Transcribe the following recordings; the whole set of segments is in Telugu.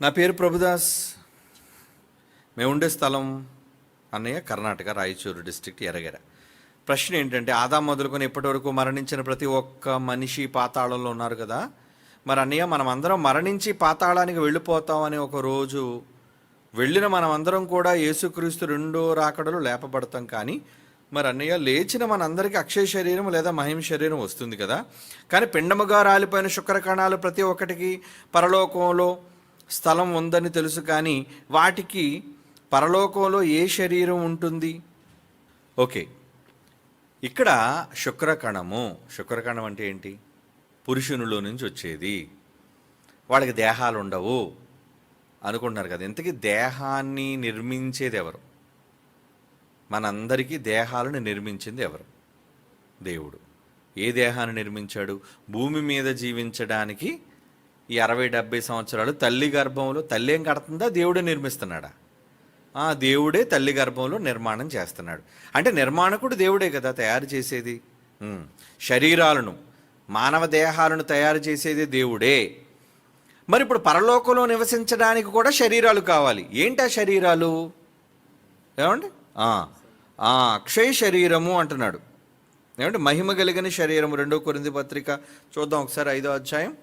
నా పేరు ప్రభుదాస్. మేము ఉండే స్థలం అన్నయ్య కర్ణాటక రాయచూరు డిస్ట్రిక్ట్ ఎరగెర ప్రశ్న ఏంటంటే ఆదా మొదలుకొని ఇప్పటివరకు మరణించిన ప్రతి ఒక్క మనిషి పాతాళంలో ఉన్నారు కదా. మరి అన్నయ్య మనం అందరం మరణించి పాతాళానికి వెళ్ళిపోతామని ఒక రోజు వెళ్ళిన మనమందరం కూడా యేసుక్రీస్తు రెండో రాకడలు లేపబడతాం కానీ మరి అన్నయ్య లేచిన మనందరికీ అక్షయ శరీరం లేదా మహిమ శరీరం వస్తుంది కదా. కానీ పిండముగా రాలిపోయిన శుక్రకణాలు ప్రతి ఒక్కటికి పరలోకంలో స్థలం ఉందని తెలుసు కానీ వాటికి పరలోకంలో ఏ శరీరం ఉంటుంది? ఓకే. ఇక్కడ శుక్రకణము. శుక్రకణం అంటే ఏంటి? పురుషునిలో నుంచి వచ్చేది. వాళ్ళకి దేహాలు ఉండవు అనుకుంటున్నారు కదా. ఇంతకీ దేహాన్ని నిర్మించేది ఎవరు? మనందరికీ దేహాలను నిర్మించింది ఎవరు? దేవుడు. ఏ దేహాన్ని నిర్మించాడు? భూమి మీద జీవించడానికి ఈ అరవై డెబ్బై సంవత్సరాలు తల్లి గర్భంలో తల్లి ఏం కడుతుందా? దేవుడే నిర్మిస్తున్నాడా? ఆ దేవుడే తల్లి గర్భంలో నిర్మాణం చేస్తున్నాడు. అంటే నిర్మాణకుడు దేవుడే కదా తయారు చేసేది. శరీరాలను మానవ దేహాలను తయారు చేసేది దేవుడే. మరి ఇప్పుడు పరలోకంలో నివసించడానికి కూడా శరీరాలు కావాలి. ఏంటి ఆ శరీరాలు? ఏమండి? అక్షయ శరీరము అంటున్నాడు. ఏమంటే మహిమ కలిగిన శరీరము రెండో కొరింది పత్రిక. చూద్దాం ఒకసారి ఐదో అధ్యాయం.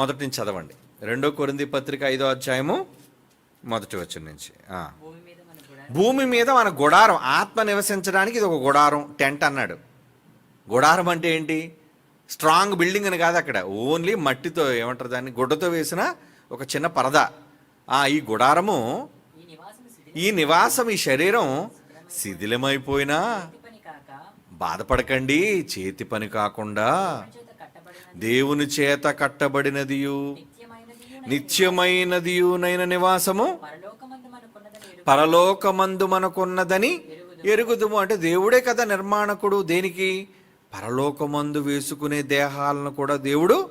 మొదటి నుంచి చదవండి. రెండో కొరింది పత్రిక ఐదో అధ్యాయము మొదటి వచ్చిన నుంచి. భూమి మీద మన గుడారం. ఆత్మ నివసించడానికి ఇది ఒక గుడారం టెంట్ అన్నాడు. గుడారం అంటే ఏంటి? స్ట్రాంగ్ బిల్డింగ్ అని కాదు అక్కడ. ఓన్లీ మట్టితో ఏమంటారు దాన్ని? గుడ్డతో వేసిన ఒక చిన్న పరద. ఆ ఈ గుడారము ఈ నివాసం ఈ శరీరం. శిథిలమైపోయినా బాధపడకండి. చేతి పని కాకుండా దేవుని చేత కట్టబడినదియు నిత్యమైనది నిత్యమైనదియునైన నివాసము పరలోకమందు మనకున్నదని ఎరుగుదుము. అంటే దేవుడే కదా నిర్మాణకుడు దేనికి? పరలోకమందు వేసుకునే దేహాలను కూడా దేవుడు?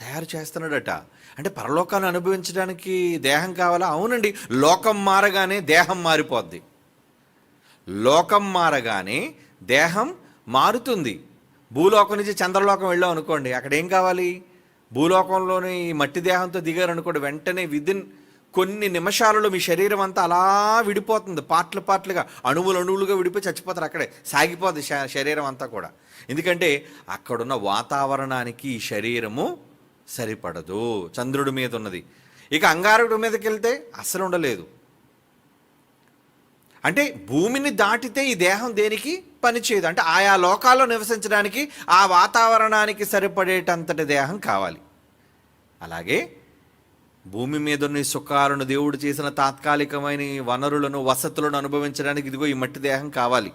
తయారు చేస్తున్నాడట. అంటే పరలోకాన్ని అనుభవించడానికి దేహం కావాలా? అవునండి. లోకం మారగానే దేహం మారిపోద్ది. లోకం మారగానే దేహం మారుతుంది. భూలోకం నుంచి చంద్రలోకం వెళ్ళాం అనుకోండి అక్కడ ఏం కావాలి? భూలోకంలోని మట్టి దేహంతో దిగారు అనుకోండి వెంటనే విదిన్ కొన్ని నిమిషాలలో మీ శరీరం అంతా అలా విడిపోతుంది పార్ట్లు పార్ట్లుగా అణువులు అణువులుగా విడిపోయి చచ్చిపోతారు అక్కడే సాగిపోతుంది శరీరం అంతా కూడా. ఎందుకంటే అక్కడున్న వాతావరణానికి ఈ శరీరము సరిపడదు చంద్రుడి మీద ఉన్నది ఇక అంగారకుడి మీదకి వెళ్తే అస్సలు ఉండలేదు. అంటే భూమిని దాటితే ఈ దేహం దేనికి? పనిచేయదు అంటే ఆయా లోకాల్లో నివసించడానికి ఆ వాతావరణానికి సరిపడేటంతటి దేహం కావాలి. అలాగే భూమి మీద ఉన్న ఈ సుఖాలను దేవుడు చేసిన తాత్కాలికమైన వనరులను వసతులను అనుభవించడానికి ఇదిగో ఈ మట్టి దేహం కావాలి.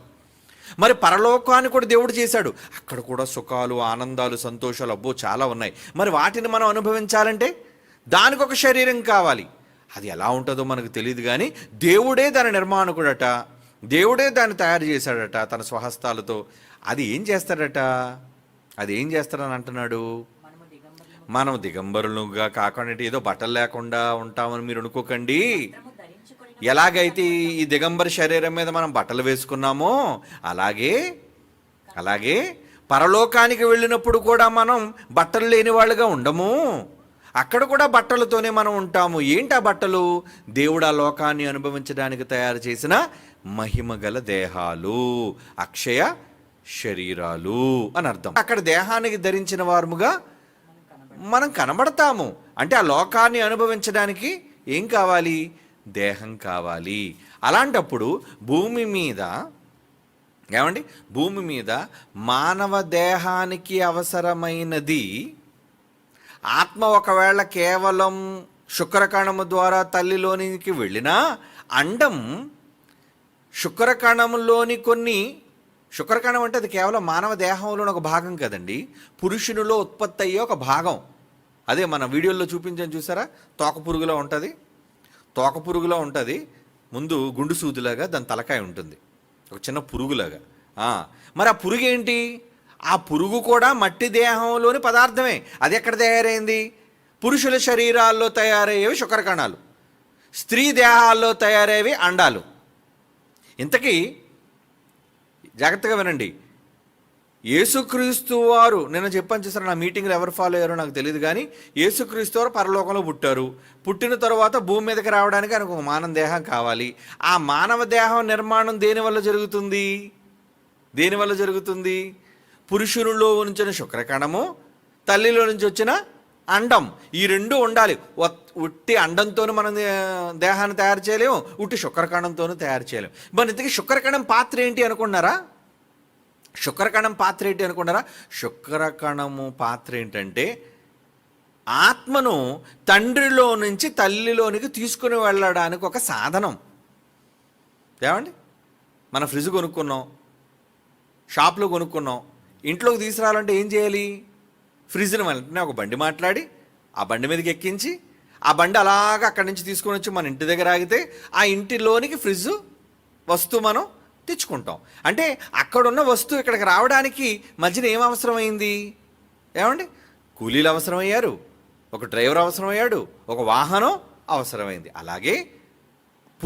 మరి పరలోకాన్ని కూడా దేవుడు చేశాడు. అక్కడ కూడా సుఖాలు ఆనందాలు సంతోషాలు అబ్బో చాలా ఉన్నాయి. మరి వాటిని మనం అనుభవించాలంటే దానికి ఒక శరీరం కావాలి. అది ఎలా ఉంటుందో మనకు తెలియదు కానీ దేవుడే దాని నిర్మాణకుడట. దేవుడే దాన్ని తయారు చేశాడట తన స్వహస్తాలతో. అది ఏం చేస్తాడట? అది ఏం చేస్తాడని అంటున్నాడు? మనం దిగంబరులుగా కాకుండా ఏదో బట్టలు లేకుండా ఉంటామని మీరు అనుకోకండి. ఎలాగైతే ఈ దిగంబర శరీరం మీద మనం బట్టలు వేసుకున్నామో అలాగే అలాగే పరలోకానికి వెళ్ళినప్పుడు కూడా మనం బట్టలు లేని వాళ్ళుగా ఉండము. అక్కడ కూడా బట్టలతోనే మనం ఉంటాము. ఏంటి ఆ బట్టలు? దేవుడు ఆ లోకాన్ని అనుభవించడానికి తయారు చేసిన మహిమ గల దేహాలు అక్షయ శరీరాలు అని అర్థం. అక్కడ దేహానికి ధరించిన వారముగా మనం కనబడతాము. అంటే ఆ లోకాన్ని అనుభవించడానికి ఏం కావాలి? దేహం కావాలి. అలాంటప్పుడు భూమి మీద ఏమండి? భూమి మీద మానవ దేహానికి అవసరమైనది ఆత్మ ఒకవేళ కేవలం శుక్రకణము ద్వారా తల్లిలోనికి వెళ్ళినా అండం శుక్రకణంలోని కొన్ని శుక్రకణం అంటే అది కేవలం మానవ దేహంలోని ఒక భాగం కదండి. పురుషునిలో ఉత్పత్తి అయ్యే ఒక భాగం. అదే మన వీడియోలో చూపించాను చూసారా? తోక పురుగులో ఉంటుంది. తోక పురుగులో ఉంటుంది. ముందు గుండు సూదిలాగా దాని తలకాయ ఉంటుంది. ఒక చిన్న పురుగులాగా. మరి ఆ పురుగు ఏంటి ఆ పురుగు కూడా మట్టి దేహంలోని పదార్థమే. అది ఎక్కడ తయారైంది? పురుషుల శరీరాల్లో తయారయ్యేవి శుక్రకణాలు. స్త్రీ దేహాల్లో తయారయ్యేవి అండాలు. ఇంతకీ జాగ్రత్తగా వినండి. యేసుక్రీస్తు వారు నిన్న చెప్పాను చూసారు నా మీటింగ్లో ఎవరు ఫాలో అయ్యారో నాకు తెలియదు కానీ యేసుక్రీస్తు వారు పరలోకంలో పుట్టారు. పుట్టిన తర్వాత భూమి మీదకి రావడానికి ఆయనకు ఒక మానవ దేహం కావాలి. ఆ మానవ దేహం నిర్మాణం దేనివల్ల జరుగుతుంది? దేనివల్ల జరుగుతుంది? పురుషునిలో ఉంచిన శుక్రకణము తల్లిలో నుంచి వచ్చిన అండం. ఈ రెండు ఉండాలి. ఉట్టి అండంతో మనం దేహాన్ని తయారు చేయలేము ఉట్టి శుక్రకణంతోనూ తయారు చేయలేము. మరి ఇంతకీ శుక్రకణం పాత్ర ఏంటి అనుకున్నారా? శుక్రకణం పాత్ర ఏంటి అనుకున్నారా? శుక్రకణము పాత్ర ఏంటంటే ఆత్మను తండ్రిలో నుంచి తల్లిలోనికి తీసుకుని వెళ్ళడానికి ఒక సాధనం. ఏమండి? మన ఫ్రిడ్జ్ కొనుక్కున్నాం షాప్లో కొనుక్కున్నాం ఇంట్లోకి తీసుకురావాలంటే ఏం చేయాలి? ఫ్రిడ్జ్ని వెంటనే ఒక బండి మాట్లాడి ఆ బండి మీదకి ఎక్కించి ఆ బండి అలాగ అక్కడి నుంచి తీసుకొని వచ్చి మన ఇంటి దగ్గర ఆగితే ఆ ఇంటిలోనికి ఫ్రిడ్జ్ వస్తువు మనం తెచ్చుకుంటాం. అంటే అక్కడున్న వస్తువు ఇక్కడికి రావడానికి మధ్యన ఏం అవసరమైంది? ఏమండి? కూలీలు అవసరమయ్యారు ఒక డ్రైవర్ అవసరమయ్యాడు ఒక వాహనం అవసరమైంది. అలాగే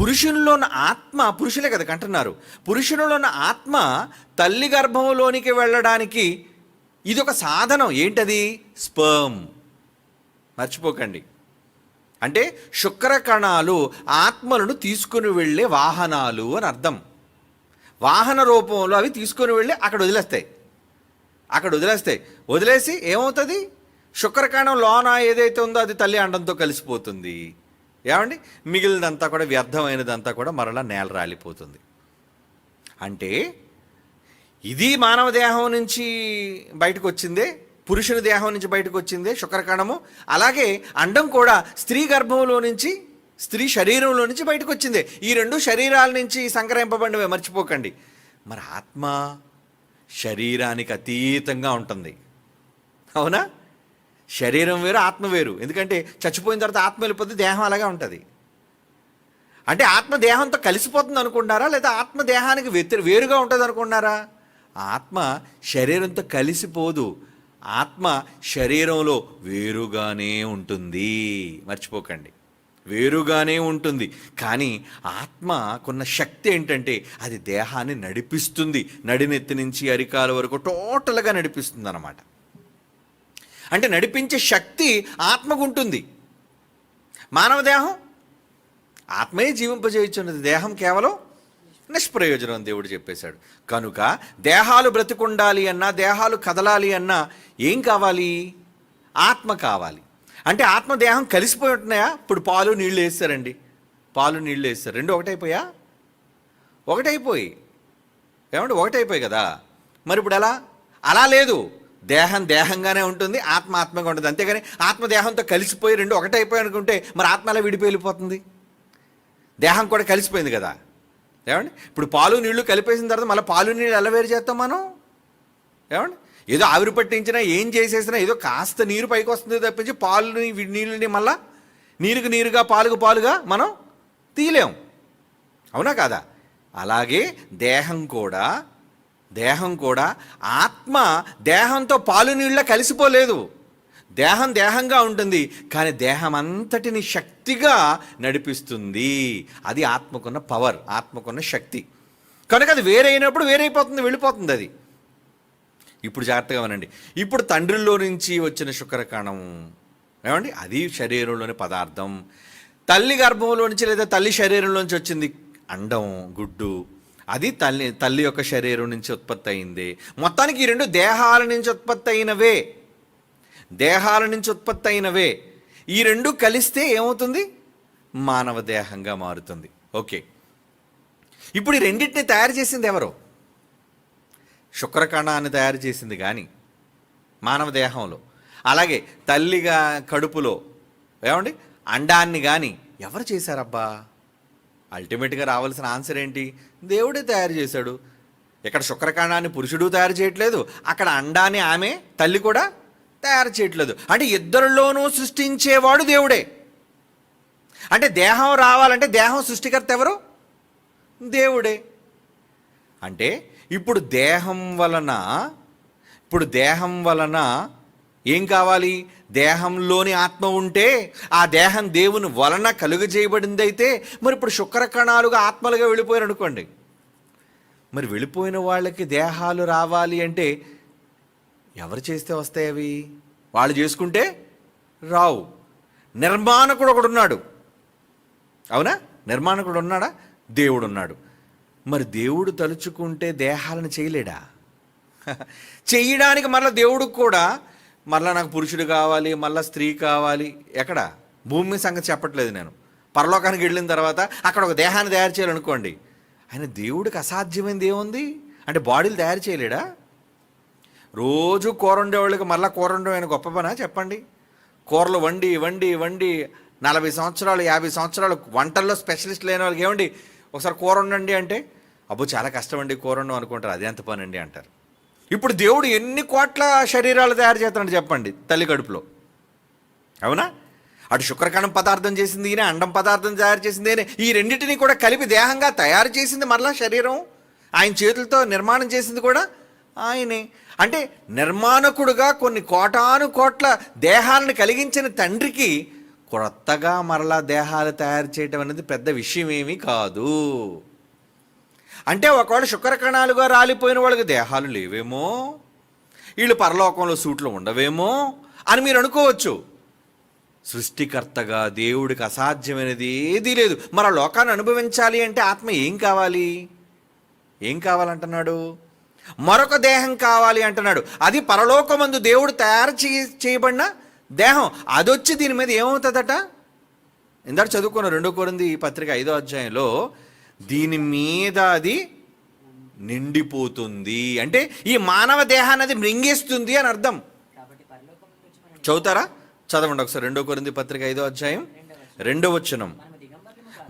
పురుషునిలో ఉన్న ఆత్మ పురుషులే కదా కంటున్నారు. పురుషునిలోని ఉన్న ఆత్మ తల్లి గర్భంలోనికి వెళ్ళడానికి ఇది ఒక సాధనం. ఏంటది? స్పర్మ్. మర్చిపోకండి. అంటే శుక్ర కణాలు ఆత్మలను తీసుకుని వెళ్ళే వాహనాలు అని అర్థం. వాహన రూపంలో అవి తీసుకొని వెళ్ళి అక్కడ వదిలేస్తాయి. అక్కడ వదిలేస్తాయి. వదిలేసి ఏమవుతుంది? శుక్రకణం లోన ఏదైతే ఉందో అది తల్లి అండంతో కలిసిపోతుంది. ఏమండి? మిగిలినంతా కూడా వ్యర్థమైనదంతా కూడా మరలా నేల రాలిపోతుంది. అంటే ఇది మానవ దేహం నుంచి బయటకు వచ్చిందే పురుషుని దేహం నుంచి బయటకు వచ్చిందే శుక్రకణము. అలాగే అండం కూడా స్త్రీ గర్భంలో నుంచి స్త్రీ శరీరంలో నుంచి బయటకు వచ్చిందే ఈ రెండు శరీరాల నుంచి సంగ్రహింపబడినవే మర్చిపోకండి. మరి ఆత్మ శరీరానికి అతీతంగా ఉంటుంది. అవునా? శరీరం వేరు ఆత్మ వేరు. ఎందుకంటే చచ్చిపోయిన తర్వాత ఆత్మ వెళ్ళిపోతే దేహం అలాగే ఉంటుంది. అంటే ఆత్మ దేహంతో కలిసిపోతుంది అనుకున్నారా లేదా ఆత్మ దేహానికి వ్యతిరే వేరుగా ఉంటుంది అనుకున్నారా ఆత్మ శరీరంతో కలిసిపోదు. ఆత్మ శరీరంలో వేరుగానే ఉంటుంది. మర్చిపోకండి. వేరుగానే ఉంటుంది. కానీ ఆత్మకున్న శక్తి ఏంటంటే అది దేహాన్ని నడిపిస్తుంది. నడినెత్తి నుంచి అరికాల వరకు టోటల్గా నడిపిస్తుంది అన్నమాట అంటే నడిపించే శక్తి ఆత్మకు ఉంటుంది మానవ దేహం ఆత్మయే జీవింపజేయుచున్నది. దేహం కేవలం నిష్ప్రయోజనం అని దేవుడు చెప్పేశాడు. కనుక దేహాలు బ్రతికుండాలి అన్నా దేహాలు కదలాలి అన్నా ఏం కావాలి? ఆత్మ కావాలి. అంటే ఆత్మ దేహం కలిసిపోయి ఉంటున్నాయా? ఇప్పుడు పాలు నీళ్ళు వేస్తారండి. పాలు నీళ్ళు వేస్తారు. రెండు ఒకటైపోయా? ఒకటైపోయి. ఏమంటే ఒకటైపోయి కదా. మరి ఇప్పుడు ఎలా? అలా లేదు. దేహం దేహంగానే ఉంటుంది ఆత్మ ఆత్మగా ఉంటుంది. అంతేగాని ఆత్మ దేహంతో కలిసిపోయి రెండు ఒకటైపోయి అనుకుంటే మరి ఆత్మ ఎలా విడిపోయి వెళ్ళిపోతుంది. దేహం కూడా కలిసిపోయింది కదా. ఏమండి? ఇప్పుడు పాలు నీళ్ళు కలిపేసిన తర్వాత మళ్ళీ పాలు నీళ్ళు ఎలా వేరు చేస్తాం మనం? ఏమండి? ఏదో ఆవిరి పట్టించినా ఏం చేసేసినా ఏదో కాస్త నీరు పైకి వస్తుంది తప్పించి పాలుని నీళ్ళని మళ్ళా నీరుకు నీరుగా పాలుకు పాలుగా మనం తీయలేం. అవునా కాదా? అలాగే దేహం కూడా దేహం కూడా ఆత్మ దేహంతో పాలు నీళ్ళ కలిసిపోలేదు. దేహం దేహంగా ఉంటుంది కానీ దేహం అంతటిని శక్తిగా నడిపిస్తుంది. అది ఆత్మకున్న పవర్ ఆత్మకున్న శక్తి. కనుక అది వేరైనప్పుడు వేరైపోతుంది వెళ్ళిపోతుంది అది. ఇప్పుడు జాగ్రత్తగా వినండి. ఇప్పుడు తండ్రిలో నుంచి వచ్చిన శుక్రకణం ఏమండి? అది శరీరంలోని పదార్థం. తల్లి గర్భంలో నుంచి లేదా తల్లి శరీరంలోంచి వచ్చింది అండం గుడ్డు అది తల్లి తల్లి యొక్క శరీరం నుంచి ఉత్పత్తి అయింది మొత్తానికి ఈ రెండు దేహాల నుంచి ఉత్పత్తి అయినవే దేహాల నుంచి ఉత్పత్తి అయినవే ఈ రెండు కలిస్తే ఏమవుతుంది? మానవ దేహంగా మారుతుంది. ఓకే. ఇప్పుడు ఈ రెండింటిని తయారు చేసింది ఎవరు? శుక్రకణాన్ని తయారు చేసింది కానీ మానవ దేహంలో. అలాగే తల్లిగా కడుపులో ఏమండి? అండాన్ని కానీ ఎవరు చేశారబ్బా? అల్టిమేట్గా రావాల్సిన ఆన్సర్ ఏంటి? దేవుడే తయారు చేశాడు. ఇక్కడ శుక్రకాండాన్ని పురుషుడు తయారు చేయట్లేదు అక్కడ అండాన్ని ఆమె తల్లి కూడా తయారు చేయట్లేదు. అంటే ఇద్దరిలోనూ సృష్టించేవాడు దేవుడే. అంటే దేహం రావాలంటే దేహం సృష్టికర్త ఎవరు? దేవుడే. అంటే ఇప్పుడు దేహం వలన ఇప్పుడు దేహం వలన ఏం కావాలి? దేహంలోని ఆత్మ ఉంటే ఆ దేహం దేవుని వలన కలుగజేయబడింది అయితే మరి ఇప్పుడు శుక్ర కణాలుగా ఆత్మలుగా వెళ్ళిపోయారు అనుకోండి మరి వెళ్ళిపోయిన వాళ్ళకి దేహాలు రావాలి అంటే ఎవరు చేస్తే వస్తాయి అవి? వాళ్ళు చేసుకుంటే రావు. నిర్మాణకుడు ఒకడు ఉన్నాడు అవునా? నిర్మాణకుడు ఉన్నాడా? దేవుడు ఉన్నాడు మరి దేవుడు తలుచుకుంటే దేహాలను చేయలేడా? చేయడానికి మరలా దేవుడికి కూడా మళ్ళీ నాకు పురుషుడు కావాలి మళ్ళీ స్త్రీ కావాలి. ఎక్కడ? భూమి సంగతి చెప్పట్లేదు నేను. పరలోకానికి వెళ్ళిన తర్వాత అక్కడ ఒక దేహాన్ని తయారు చేయాలనుకోండి. ఆయన దేవుడికి అసాధ్యమైనది ఏముంది? అంటే బాడీలు తయారు చేయలేడా? రోజు కూర వండేవాళ్ళకి మళ్ళీ కూర వండడం ఆయన గొప్ప పనా? చెప్పండి. కూరలు వండి వండి వండి నలభై సంవత్సరాలు యాభై సంవత్సరాలు వంటల్లో స్పెషలిస్ట్ లేని వాళ్ళకి ఏమండి? ఒకసారి కూర వండండి అంటే అబ్బో చాలా కష్టం అండి కూర వండం అనుకుంటారు. అదే ఎంత పని అండి అంటారు. ఇప్పుడు దేవుడు ఎన్ని కోట్ల శరీరాలు తయారు చేస్తున్నాడు చెప్పండి తల్లి కడుపులో. అవునా? అటు శుక్రకణం పదార్థం చేసింది ఈయన అండం పదార్థం తయారు చేసింది ఈయన. ఈ రెండింటిని కూడా కలిపి దేహంగా తయారు చేసింది మరలా శరీరం. ఆయన చేతులతో నిర్మాణం చేసింది కూడా ఆయనే. అంటే నిర్మాణకుడుగా కొన్ని కోటాను కోట్ల దేహాలను కలిగించిన తండ్రికి కొత్తగా మరలా దేహాలు తయారు చేయటం అనేది పెద్ద విషయం ఏమీ కాదు. అంటే ఒకవేళ శుక్రకణాలుగా రాలిపోయిన వాళ్ళకి దేహాలు లేవేమో? వీళ్ళు పరలోకంలో సూట్లు ఉండవేమో? అని మీరు అనుకోవచ్చు. సృష్టికర్తగా దేవుడికి అసాధ్యమైనది ఏదీ లేదు. మరి లోకాన్ని అనుభవించాలి అంటే ఆత్మ ఏం కావాలి? ఏం కావాలంటున్నాడు? మరొక దేహం కావాలి అంటున్నాడు. అది పరలోకమందు దేవుడు తయారు చేయ చేయబడిన దేహం. అదొచ్చి దీని మీద ఏమవుతుందట? ఇందాక చదువుకున్న రెండో కొరింది ఈ పత్రిక ఐదో అధ్యాయంలో దీని మీద అది నిండిపోతుంది. అంటే ఈ మానవ దేహాన్ని అది మృంగేస్తుంది అని అర్థం. చదువుతారా? చదవండి ఒకసారి. రెండో కొరింది పత్రిక ఐదో అధ్యాయం. రెండో వచనం.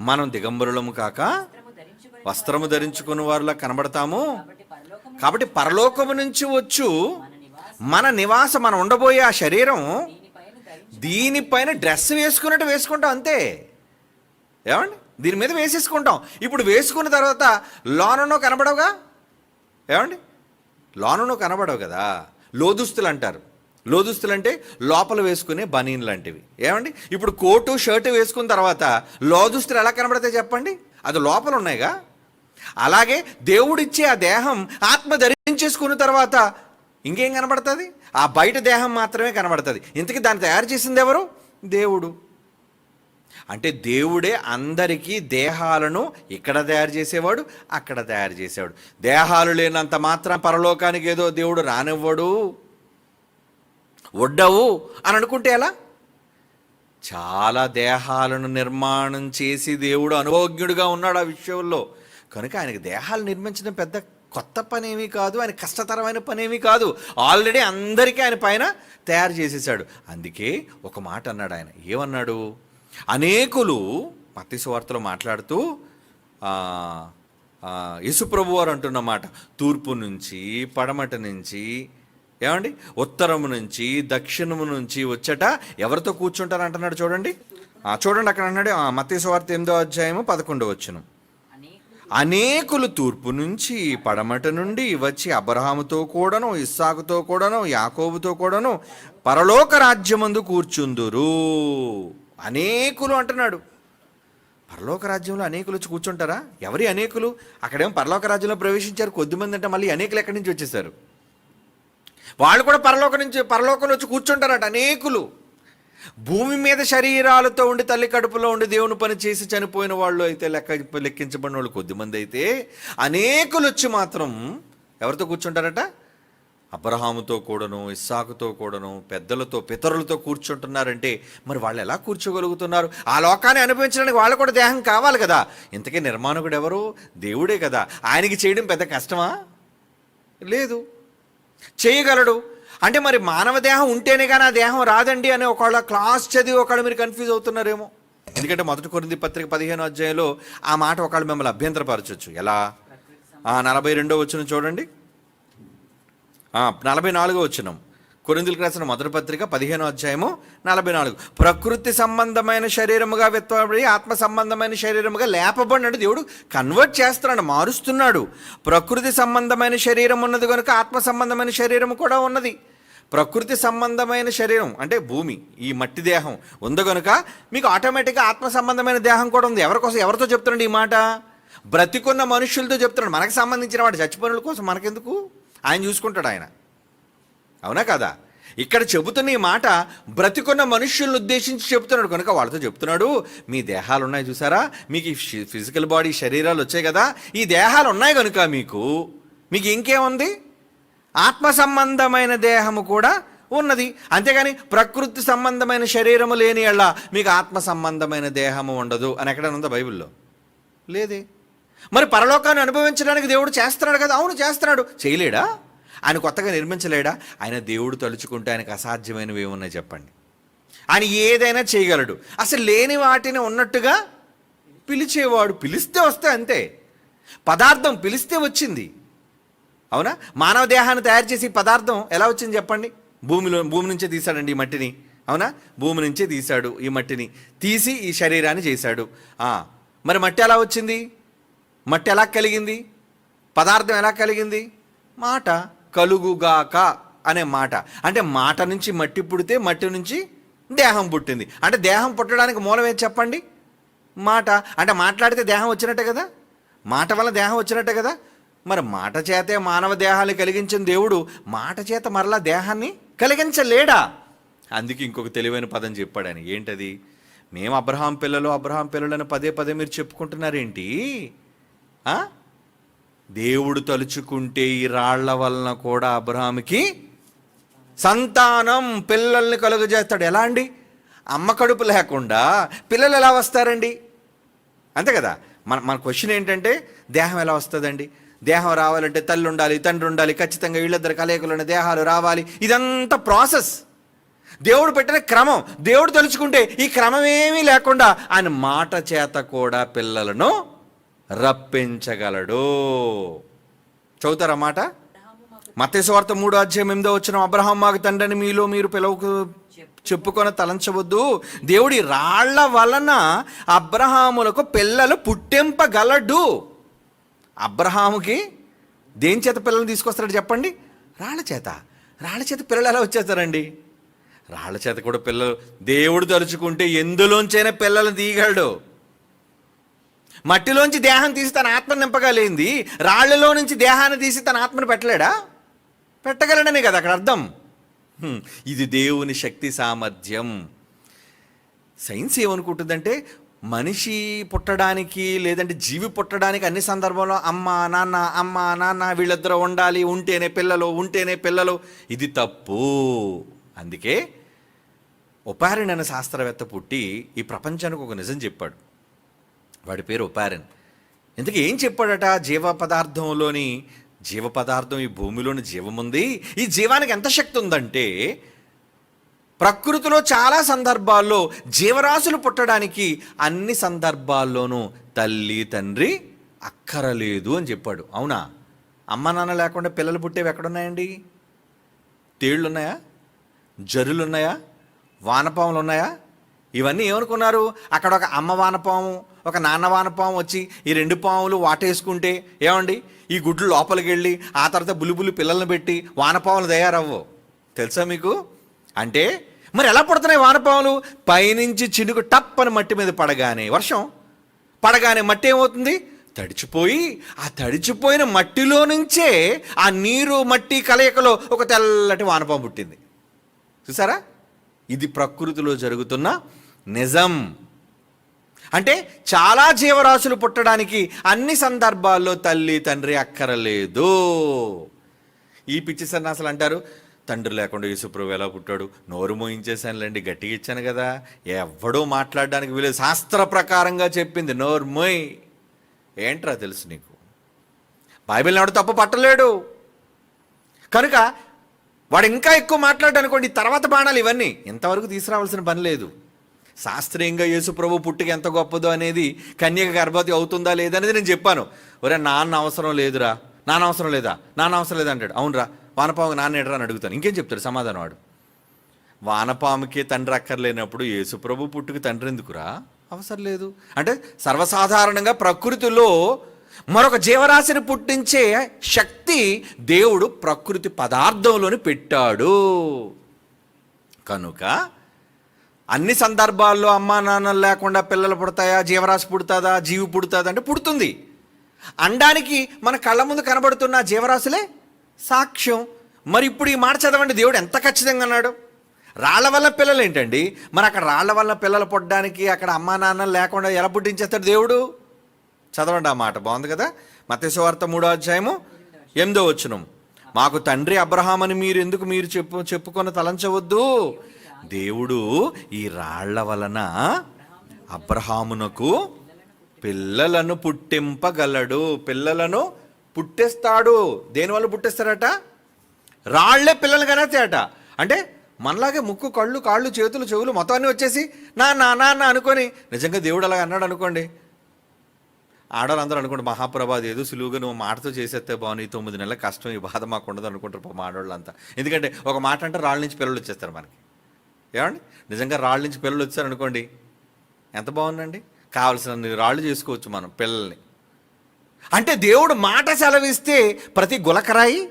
మనం దిగంబరులము కాక వస్త్రము ధరించుకొని వారిలా కనబడతాము. కాబట్టి పరలోకము నుంచి వచ్చు. మన నివాసం మన ఉండబోయే ఆ శరీరం దీనిపైన డ్రెస్ వేసుకున్నట్టు వేసుకుంటాం అంతే. ఏమండి? దీని మీద వేసేసుకుంటాం. ఇప్పుడు వేసుకున్న తర్వాత లోనను కనబడవుగా? ఏమండి? లోనను కనబడవు కదా. లోదుస్తులు అంటారు లోదుస్తులు అంటే లోపల వేసుకునే బనీన్ లాంటివి. ఏమండి? ఇప్పుడు కోటు షర్టు వేసుకున్న తర్వాత లోదుస్తులు ఎలా కనబడతాయి చెప్పండి? అది లోపల ఉన్నాయిగా? అలాగే దేవుడిచ్చే ఆ దేహం ఆత్మ ధరించేసుకున్న తర్వాత ఇంకేం కనబడుతుంది? ఆ బయట దేహం మాత్రమే కనబడుతుంది. ఇంతకీ దాన్ని తయారు చేసింది ఎవరు? దేవుడు. అంటే దేవుడే అందరికీ దేహాలను ఇక్కడ తయారు చేసేవాడు అక్కడ తయారు చేసేవాడు. దేహాలు లేనంత మాత్రం పరలోకానికి ఏదో దేవుడు రానివ్వడు. వడ్డవు అని అనుకుంటే ఎలా? చాలా దేహాలను నిర్మాణం చేసి దేవుడు అనుభవజ్ఞుడిగా ఉన్నాడు ఆ విషయంలో. కనుక ఆయనకి దేహాలు నిర్మించడం పెద్ద కొత్త పనేమీ కాదు ఆయన కష్టతరమైన పనేమీ కాదు. ఆల్రెడీ అందరికీ ఆయన పైన తయారు చేసేసాడు అందుకే ఒక మాట అన్నాడు ఆయన. ఏమన్నాడు? అనేకులు మత్స్యవార్తలో మాట్లాడుతూ యేసుప్రభు వారు అంటున్నమాట తూర్పు నుంచి పడమట నుంచి ఏమండి? ఉత్తరము నుంచి దక్షిణము నుంచి వచ్చట ఎవరితో కూర్చుంటారు అంటున్నాడు చూడండి చూడండి అక్కడ అన్నాడు మత్స్సు వార్త ఎనిమిదో అధ్యాయము పదకొండో వచ్చును అనేకులు అనేకులు తూర్పు నుంచి పడమట నుండి వచ్చి అబ్రహాముతో కూడాను ఇస్సాకుతో కూడాను యాకోబుతో కూడాను పరలోక రాజ్యమందు కూర్చుందురు. అనేకులు అంటున్నాడు. పరలోక రాజ్యంలో అనేకులు వచ్చి కూర్చుంటారా? ఎవరి అనేకులు? అక్కడేమో పరలోక రాజ్యంలో ప్రవేశించారు. కొద్దిమంది అంటే మళ్ళీ అనేకులు ఎక్కడి నుంచి వచ్చేసారు? వాళ్ళు కూడా పరలోక నుంచి పరలోకంలో వచ్చి కూర్చుంటారట అనేకులు. భూమి మీద శరీరాలతో ఉండి తల్లి కడుపులో ఉండి దేవుని పని చేసి చనిపోయిన వాళ్ళు అయితే లెక్క లెక్కించబడిన వాళ్ళు కొద్దిమంది అయితే అనేకులు వచ్చి మాత్రం ఎవరితో కూర్చుంటారట? అబ్రహాముతో కూడాను ఇస్సాకుతో కూడాను పెద్దలతో పితరులతో కూర్చుంటున్నారంటే మరి వాళ్ళు ఎలా కూర్చోగలుగుతున్నారు? ఆ లోకాన్ని అనుభవించడానికి వాళ్ళు కూడా దేహం కావాలి కదా. ఇంతకీ నిర్మాణకుడు ఎవరు? దేవుడే కదా. ఆయనకి చేయడం పెద్ద కష్టమా? లేదు. చేయగలడు. అంటే మరి మానవ దేహం ఉంటేనే కానీ ఆ దేహం రాదండి అని ఒకళ్ళ క్లాస్ చదివి ఒకళ్ళు మీరు కన్ఫ్యూజ్ అవుతున్నారేమో. ఎందుకంటే మొదటి కొరింది పత్రిక పదిహేను అధ్యాయంలో ఆ మాట ఒకళ్ళు మిమ్మల్ని అభ్యంతరపరచవచ్చు ఎలా? నలభై రెండో వచ్చిన చూడండి. నలభై నాలుగో వచ్చినం కొరిందులకు రాసిన మొదటి పత్రిక పదిహేనో అధ్యాయము నలభై నాలుగు. ప్రకృతి సంబంధమైన శరీరముగా విత్తబడి ఆత్మ సంబంధమైన శరీరముగా లేపబడినాడు దేవుడు. కన్వర్ట్ చేస్తున్నాడు మారుస్తున్నాడు. ప్రకృతి సంబంధమైన శరీరం ఉన్నది కనుక ఆత్మ సంబంధమైన శరీరం కూడా ఉన్నది. ప్రకృతి సంబంధమైన శరీరం అంటే భూమి ఈ మట్టి దేహం ఉంది కనుక మీకు ఆటోమేటిక్గా ఆత్మ సంబంధమైన దేహం కూడా ఉంది. ఎవరికోసం ఎవరితో చెప్తున్నాడు ఈ మాట? బ్రతికున్న మనుషులతో చెప్తున్నాడు. మనకు సంబంధించిన వాడు చచ్చిపోయిన కోసం మనకెందుకు? ఆయన చూసుకుంటాడు ఆయన. అవునా కదా? ఇక్కడ చెబుతున్న ఈ మాట బ్రతికున్న మనుష్యులను ఉద్దేశించి చెబుతున్నాడు. కనుక వాళ్ళతో చెప్తున్నాడు మీ దేహాలు ఉన్నాయి చూసారా? మీకు ఫిజికల్ బాడీ శరీరాలు వచ్చాయి కదా? ఈ దేహాలు ఉన్నాయి కనుక మీకు. మీకు ఇంకేముంది? ఆత్మ సంబంధమైన దేహము కూడా ఉన్నది. అంతేగాని ప్రకృతి సంబంధమైన శరీరము లేని ఎళ్ళ మీకు ఆత్మ సంబంధమైన దేహము ఉండదు. అని ఎక్కడ ఉందా బైబిల్లో? లేదే. మరి పరలోకాన్ని అనుభవించడానికి దేవుడు చేస్తున్నాడు కదా? అవును చేస్తున్నాడు. చేయలేడా? ఆయన కొత్తగా నిర్మించలేడా? ఆయన దేవుడు తలుచుకుంటే ఆయనకు అసాధ్యమైనవి ఏమున్నాయి చెప్పండి. ఆయన ఏదైనా చేయగలడు. అసలు లేని వాటిని ఉన్నట్టుగా పిలిచేవాడు పిలిస్తే వస్తే అంతే. పదార్థం పిలిస్తే వచ్చింది. అవునా? మానవ దేహాన్ని తయారు చేసి పదార్థం ఎలా వచ్చింది చెప్పండి? భూమిలో భూమి నుంచే తీశాడండి ఈ మట్టిని. అవునా? భూమి నుంచే తీశాడు ఈ మట్టిని. తీసి ఈ శరీరాన్ని చేశాడు. మరి మట్టి ఎలా వచ్చింది? మట్టి ఎలా కలిగింది? పదార్థం ఎలా కలిగింది? మాట. కలుగుగాక అనే మాట. అంటే మాట నుంచి మట్టి పుడితే మట్టి నుంచి దేహం పుట్టింది. అంటే దేహం పుట్టడానికి మూలం ఏది చెప్పండి? మాట. అంటే మాట్లాడితే దేహం వచ్చినట్టే కదా? మాట వల్ల దేహం వచ్చినట్టే కదా? మరి మాట చేతే మానవ దేహాన్ని కలిగించిన దేవుడు మాట చేత మరలా దేహాన్ని కలిగించలేడా? అందుకే ఇంకొక తెలివైన పదం చెప్పాడు ఆయన. ఏంటది? మేము అబ్రహాం పిల్లలు అబ్రహాం పిల్లలను పదే పదే మీరు చెప్పుకుంటున్నారేంటి? దేవుడు తలుచుకుంటే ఈ రాళ్ళ వలన కూడా అబ్రహాంకి సంతానం పిల్లల్ని కలుగజేస్తాడు. ఎలా అండి? అమ్మ కడుపు లేకుండా పిల్లలు ఎలా వస్తారండి? అంతే కదా? మన మన క్వశ్చన్ ఏంటంటే దేహం ఎలా వస్తుందండి? దేహం రావాలంటే తల్లి ఉండాలి తండ్రి ఉండాలి ఖచ్చితంగా వీళ్ళిద్దరు కలయికలున్న దేహాలు రావాలి. ఇదంతా ప్రాసెస్. దేవుడు పెట్టిన క్రమం. దేవుడు తలుచుకుంటే ఈ క్రమం ఏమీ లేకుండా ఆయన మాట చేత కూడా పిల్లలను రప్పించగలడు. చదువుతారా మాట? మతేశ్వార్త మూడో అధ్యాయం ఎనిమిదో వచ్చిన అబ్రహాం మాకు తండ్రిని మీలో మీరు పిలవకు చెప్పుకొని తలంచవద్దు. దేవుడి రాళ్ళ వలన అబ్రహాములకు పిల్లలు పుట్టింపగలడు. అబ్రహాముకి దేని చేత పిల్లల్ని తీసుకొస్తాడు చెప్పండి? రాళ్ళ చేత. రాళ్ళ చేత పిల్లలు ఎలా వచ్చేస్తారండి? రాళ్ళ చేత కూడా పిల్లలు దేవుడు తలుచుకుంటే ఎందులోంచైనా పిల్లలు తీయగలడు. మట్టిలోంచి దేహం తీసి తన ఆత్మను నింపగలిగింది. రాళ్ళలో నుంచి దేహాన్ని తీసి తన ఆత్మను పెట్టలేడా? పెట్టగలడనే కదా అక్కడ అర్థం. ఇది దేవుని శక్తి సామర్థ్యం. సైన్స్ ఏమనుకుంటుందంటే మనిషి పుట్టడానికి లేదంటే జీవి పుట్టడానికి అన్ని సందర్భంలో అమ్మ నాన్న అమ్మ నాన్న వీళ్ళిద్దరూ ఉండాలి ఉంటేనే పిల్లలు ఉంటేనే పిల్లలు. ఇది తప్పు. అందుకే ఒపారిన్ అనే శాస్త్రవేత్త పుట్టి ఈ ప్రపంచానికి ఒక నిజం చెప్పాడు. వాడి పేరు ఒపారిన్ ఇంతకీ ఏం చెప్పాడట? జీవ పదార్థంలోని జీవ పదార్థం ఈ భూమిలోని జీవం ఉంది ఈ జీవానికి ఎంత శక్తి ఉందంటే ప్రకృతిలో చాలా సందర్భాల్లో జీవరాశులు పుట్టడానికి అన్ని సందర్భాల్లోనూ తల్లి తండ్రి అక్కరలేదు అని చెప్పాడు. అవునా? అమ్మ నాన్న లేకుండా పిల్లలు పుట్టేవి ఎక్కడున్నాయండి? తేళ్ళు ఉన్నాయా వానపాములు ఉన్నాయా ఇవన్నీ ఏమనుకున్నారు? అక్కడ ఒక అమ్మ వానపాము ఒక నాన్న వానపాము వచ్చి ఈ రెండు పాములు వాటేసుకుంటే ఏమండి? ఈ గుడ్లు లోపలికి వెళ్ళి ఆ తర్వాత బులుబులు పిల్లల్ని పెట్టి వానపాములు తయారవ్వు. తెలుసా మీకు? అంటే మరి ఎలా పడుతున్నాయి వానపాములు? పైనుంచి చినుకు టప్ అని మట్టి మీద పడగానే వర్షం. పడగానే మట్టి ఏమవుతుంది? తడిచిపోయి ఆ తడిచిపోయిన మట్టిలో నుంచే ఆ నీరు మట్టి కలయికలో ఒక తెల్లటి వానపాము పుట్టింది. చూసారా? ఇది ప్రకృతిలో జరుగుతున్న నిజం. అంటే చాలా జీవరాశులు పుట్టడానికి అన్ని సందర్భాల్లో తల్లి తండ్రి అక్కరలేదు. ఈ పిచ్చి సన్నాసులు అంటారు తండ్రి లేకుండా యేసుప్రభు ఎలా పుట్టాడు? నోరు మోయించేశానులేండి గట్టిగా ఇచ్చాను కదా. ఎవడో మాట్లాడడానికి వీలేదు. శాస్త్ర ప్రకారంగా చెప్పింది నోరు మోయ్. ఏంట్రా తెలుసు నీకు? బైబిల్ నాడు తప్పు పట్టలేడు. కనుక వాడు ఇంకా ఎక్కువ మాట్లాడు అనుకోండి తర్వాత బాణాలు ఇవన్నీ. ఇంతవరకు తీసుకురావాల్సిన పని లేదు. శాస్త్రీయంగా యేసుప్రభు పుట్టుక ఎంత గొప్పదో అనేది కన్యక గర్భవతి అవుతుందా లేదా అనేది నేను చెప్పాను. ఒరే నాన్న అవసరం లేదురా. నాన్న అవసరం లేదా? నాన్న అవసరం లేదా అంటాడు. అవునరా. వానపాము నాన్న ఎడరా అని అడుగుతాను. ఇంకేం చెప్తాడు సమాధానం వాడు? వానపాముకే తండ్రి అక్కర్లేనప్పుడు యేసుప్రభు పుట్టుకు తండ్రి ఎందుకురా? అవసరం లేదు. అంటే సర్వసాధారణంగా ప్రకృతిలో మరొక జీవరాశిని పుట్టించే శక్తి దేవుడు ప్రకృతి పదార్థంలోని పెట్టాడు. కనుక అన్ని సందర్భాల్లో అమ్మా నాన్నలు లేకుండా పిల్లలు పుడతాయా జీవరాశి పుడుతుందా జీవి పుడుతుందా అంటే పుడుతుంది. అండానికి మన కళ్ళ ముందు కనబడుతున్న జీవరాశులే సాక్ష్యం. మరి ఇప్పుడు ఈ మాట చదవండి దేవుడు ఎంత ఖచ్చితంగా అన్నాడు? రాళ్ళ వల్ల పిల్లలు ఏంటండి? మరి అక్కడ రాళ్ళ వల్ల పిల్లలు పుట్టడానికి అక్కడ అమ్మా నాన్న లేకుండా ఎలా పుట్టించేస్తాడు దేవుడు? చదవండి ఆ మాట బాగుంది కదా? మత్స్యవార్త మూడో అధ్యాయము ఎనిమిదో వచ్చును మాకు తండ్రి అబ్రహాం అని మీరు ఎందుకు మీరు చెప్పు చెప్పుకొని తలంచవద్దు? దేవుడు ఈ రాళ్ళ వలన అబ్రహామునకు పిల్లలను పుట్టింపగలడు. పిల్లలను పుట్టిస్తాడు. దేనివల్ల పుట్టేస్తారట? రాళ్ళే పిల్లలు కనెత్తాయట. అంటే మనలాగే ముక్కు కళ్ళు కాళ్ళు చేతులు చెవులు మొత్తం అన్నీ వచ్చేసి నా నా నాన్న అనుకొని నిజంగా దేవుడు అలాగ అన్నాడు అనుకోండి. ఆడవాళ్ళందరూ అనుకోండి మహాప్రభాది ఏదో సులువుగా నువ్వు మాటతో చేసేస్తే బాగుంది ఈ తొమ్మిది నెలల కష్టం ఈ బాధ మాకు ఉండదు అనుకుంటారు పాపం ఆడవాళ్ళంతా. ఎందుకంటే ఒక మాట అంటే రాళ్ళ నుంచి పిల్లలు వచ్చేస్తారు మనకి. ఏమండి? నిజంగా రాళ్ళ నుంచి పిల్లలు వచ్చారనుకోండి ఎంత బాగుందండి? కావలసిన రాళ్ళు చేసుకోవచ్చు మనం పిల్లల్ని. అంటే దేవుడు మాట సెలవిస్తే ప్రతి గులకరాయి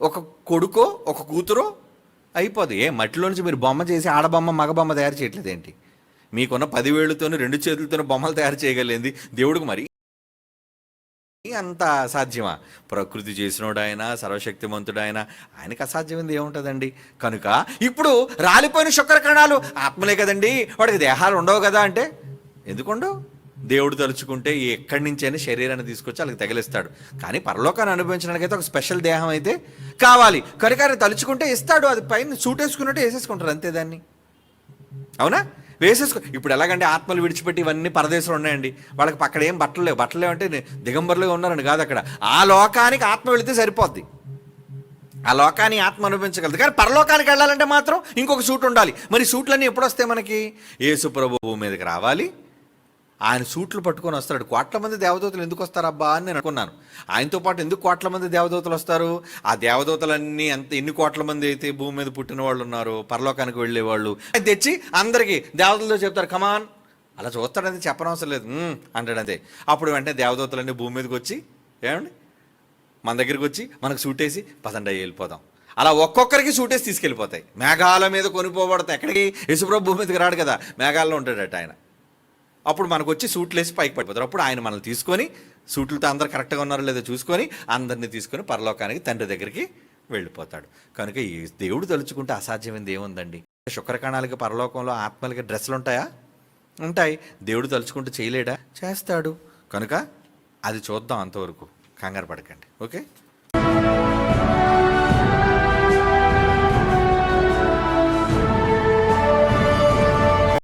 ఒక కొడుకో ఒక కూతురో అయిపోదు. ఏ మట్టిలో నుంచి మీరు బొమ్మ చేసి ఆడబొమ్మ మగబొమ్మ తయారు చేయట్లేదు ఏంటి మీకున్న పదివేళ్ళతోని రెండు చేతులతోనే బొమ్మలు తయారు చేయగలిగింది దేవుడికి మరి? అంత అసాధ్యమా? ప్రకృతి చేసినోడు ఆయన సర్వశక్తిమంతుడు ఆయన ఆయనకి అసాధ్యమైంది ఏముంటుందండి? కనుక ఇప్పుడు రాలిపోయిన శుక్ర కణాలు ఆత్మలే కదండి. వాడికి దేహాలు ఉండవు కదా అంటే? ఎందుకుండవు దేవుడు తలుచుకుంటే ఎక్కడి నుంచైనా శరీరాన్ని తీసుకొచ్చి వాళ్ళకి తగిలిస్తాడు. కానీ పరలోకాన్ని అనుభవించడానికి అయితే ఒక స్పెషల్ దేహం అయితే కావాలి. కనుక తలుచుకుంటే ఇస్తాడు. అది పైన సూట్ వేసుకున్నట్టు వేసేసుకుంటారు అంతే దాన్ని. అవునా? వేసేసుకో. ఇప్పుడు ఎలాగంటే ఆత్మలు విడిచిపెట్టి ఇవన్నీ పరదేశంలో ఉన్నాయండి. వాళ్ళకి పక్కడ ఏం బట్టలు లేవు. బట్టలు లేవంటే దిగంబరులుగా కాదు అక్కడ. ఆ లోకానికి ఆత్మ వెళితే సరిపోద్ది. ఆ లోకాన్ని ఆత్మ అనుభవించగలదు. కానీ పరలోకానికి వెళ్ళాలంటే మాత్రం ఇంకొక సూట్ ఉండాలి. మరి సూట్లన్నీ ఎప్పుడు వస్తాయి మనకి? యేసు ప్రభు మీదకి రావాలి. ఆయన సూట్లు పట్టుకొని వస్తాడు. కోట్ల మంది దేవదూతలు ఎందుకు వస్తారబ్బా అని నేను అనుకున్నాను. ఆయనతో పాటు ఎందుకు కోట్ల మంది దేవదూతలు వస్తారు? ఆ దేవదూతలన్నీ ఎంత ఎన్ని కోట్ల మంది అయితే భూమి మీద పుట్టిన వాళ్ళు ఉన్నారు పరలోకానికి వెళ్ళే వాళ్ళు అది తెచ్చి అందరికీ దేవతలతో చెప్తారు. కమాన్ అలా చూస్తాడంతే చెప్పనవసరం లేదు. అంటాడు అంతే. అప్పుడు వెంటనే దేవదూతలన్నీ భూమి మీదకి వచ్చి ఏమండి? మన దగ్గరికి వచ్చి మనకు సూటేసి పదండి అయ్యి వెళ్ళిపోదాం. అలా ఒక్కొక్కరికి సూటేసి తీసుకెళ్ళిపోతాయి. మేఘాల మీద కొనిపోబడతాయి. ఎక్కడికి? యశుప్రభు భూమి మీదకి రాడు కదా. మేఘాల్లో ఉంటాడట ఆయన. అప్పుడు మనకు వచ్చి సూట్లు వేసి పైకి పడిపోతారు. అప్పుడు ఆయన మనల్ని తీసుకొని సూట్లతో అందరు కరెక్ట్గా ఉన్నారో లేదో చూసుకొని అందరినీ తీసుకొని పరలోకానికి తండ్రి దగ్గరికి వెళ్ళిపోతాడు. కనుక ఈ దేవుడు తలుచుకుంటే అసాధ్యమైనది ఏముందండి? శుక్రకణాలకి పరలోకంలో ఆత్మలకి డ్రెస్సులు ఉంటాయా ఉంటాయి. దేవుడు తలుచుకుంటూ చేయలేడా? చేస్తాడు. కనుక అది చూద్దాం అంతవరకు. కంగారు పడకండి. ఓకే?